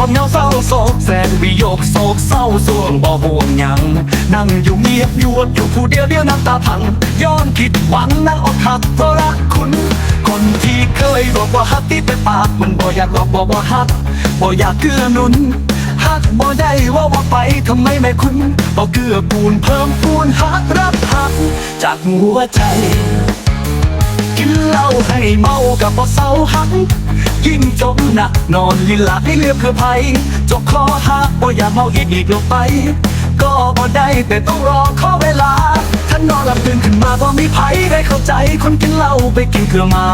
ความเหงาเศร้าโศกแสนวิโยกโศกเศร้าสวงบ่ห่วงยัง นั่งอยู่เงียบยวดอยู่ผู้เดียวเดียวน้ำตาพัง ย้อนคิดหวังนั่งอกหักเพราะรักคุณ คนที่เคยบอกว่าฮักที่เป็นปากมันบ่อยากบอกบอกว่าฮักบ่อยากเกื้อนุนฮักบ่ได้ว่าว่าไปทำไมไม่คุ้นบ่เกื้อปูนเพิ่มปูนฮักรับฮักจากหัวใจ กินเหล้าให้เมากับบ่เศร้าหักยิ่งจมหนักนอนลินหลับให้เลือกเพื่อภัยจกคอหักบ่อยากเมาอีกอีกลงไป ก็บ่ได้แต่ต้องรอขอเวลาถ้านนอนหลับตื่นขึ้นมาบ่มีไผได้เข้าใจคนกินเหล้าไปกินเกลือมา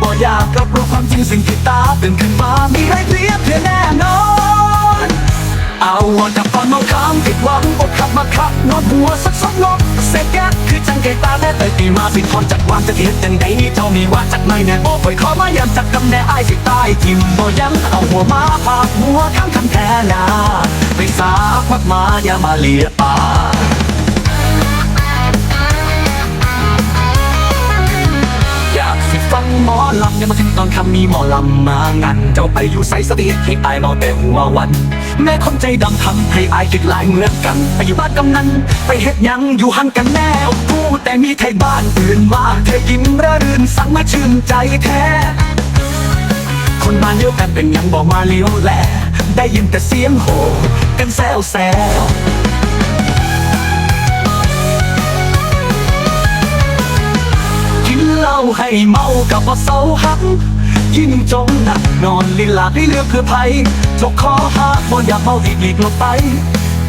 บ่อยากรับรู้ความจริงสิ่งที่ตาตื่นขึ้นมามีใครเปรียบเทียแน่นอนเอาวันจากตอนมองข้ามผิดหวังอดขับมาขับนอนหัวสักสองนกเสร็จแกคือจั งไก่ตาแน่เต่ตีมาสิทอนจักวางจะเทียดจังใดนี่เท่านี้ว่าจักไม่แน่โอ้ยขอมาย้ำจากกำแน่อายสิตายทิมบ่ย้ำเอาหัวมาพาหัวข้างคำแท้นาไปสากมากมาอย่ามาเลียปา อลำเนี่ยมาถึงตอนคำมีหมอลำมางัน เจ้าไปอยู่ใส่สติให้อายเมาแต่หัววัน แม่คนใจดำทำให้อายคิดหลายเหมือนกัน ไปอยู่บ้านกำนัน ไปเฮ็ดยังอยู่หันกันแน่กูแต่มีไทยบ้านอื่นมาเธอยิ้มระรื่นสั่งมาชื่นใจแท้คนบ้านเดียวกันเป็นยังบอกมาเลี้ยวแลได้ยินแต่เสียงโห่กันแซวแซวาให้เมากับว่าเศร้าหักยิ่งจมหนักนอนลิลาให้เลือกเพื่อภัยจกคอหักบ่อยากเมาอีกอีกลงไป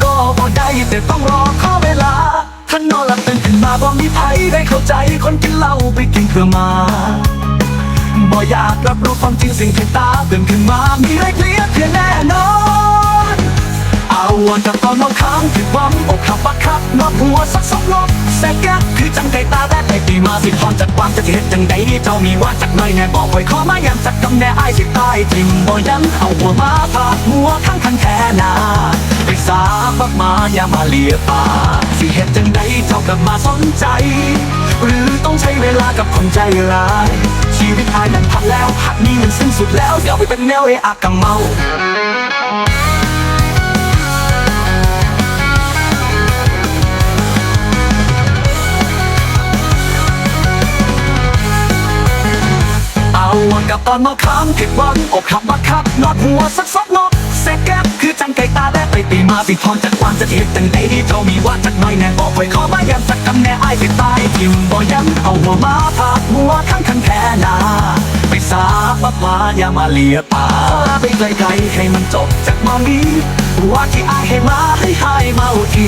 ก็บ่ได้แต่ต้องรอขอเวลาถ้านนอนหลับตื่นขึ้นมาบ่มีไผได้เข้าใจคนกินเหล้าไปกินเพื่อมาบ่อยากรับรู้ความจริงสิ่งที่ตาตื่นขึ้นมามีไรเคลียร์เพียงแน่นอน เอาวันจากตอนมองค้างผิดหวังอก บักคับนอกหัวสักสองรอบแสกแกคือจังใจตาแรกในปีมาสิพรจากความจะเห็นจังใดนี่เจ้ามีว่าจากหน่อยแน่บอกไว้ขอมาย้ำจากกำแน่อายสิตายทิมบ่ยันเอาหัวมาพาดหัวข้างคันแค่นาไปสาบักมาอย่ามาเลียปาสิเห็นจังใดเจ้ากลับมาสนใจ หรือต้องใช้เวลากับคนใจร้ายชีวิตอายนั้นพันแล้วหักนี้มันสิ้นสุดแล้วเดี๋ยวไปเป็นแนวเออากำเมา อาวันกับตอนมาค้างผิดหวังอกหักมาคับนอดหัวสักซอกนอกแสกแก้บคือจังไก่ตาแดดไปตีมาสิพรจากความจะเทียบจังใดที่เจ้ามีว่าจากน้อยแน่บอกไว้ขอมาย้ำจากกำแน่ไอายสิตายทิมบ่ย้ำเอาหัวมาพาดหัวข้างคันแค่นาไปสาบักมาอย่ามาเลียปากไปไกลๆให้มันจบจากมองนี้ว่าที่อายให้มาให้หายเมาที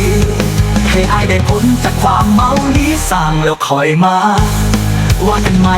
ให้อายได้พ้นจากความเมานี้สร้างแล้วคอยมาว่ากันไหม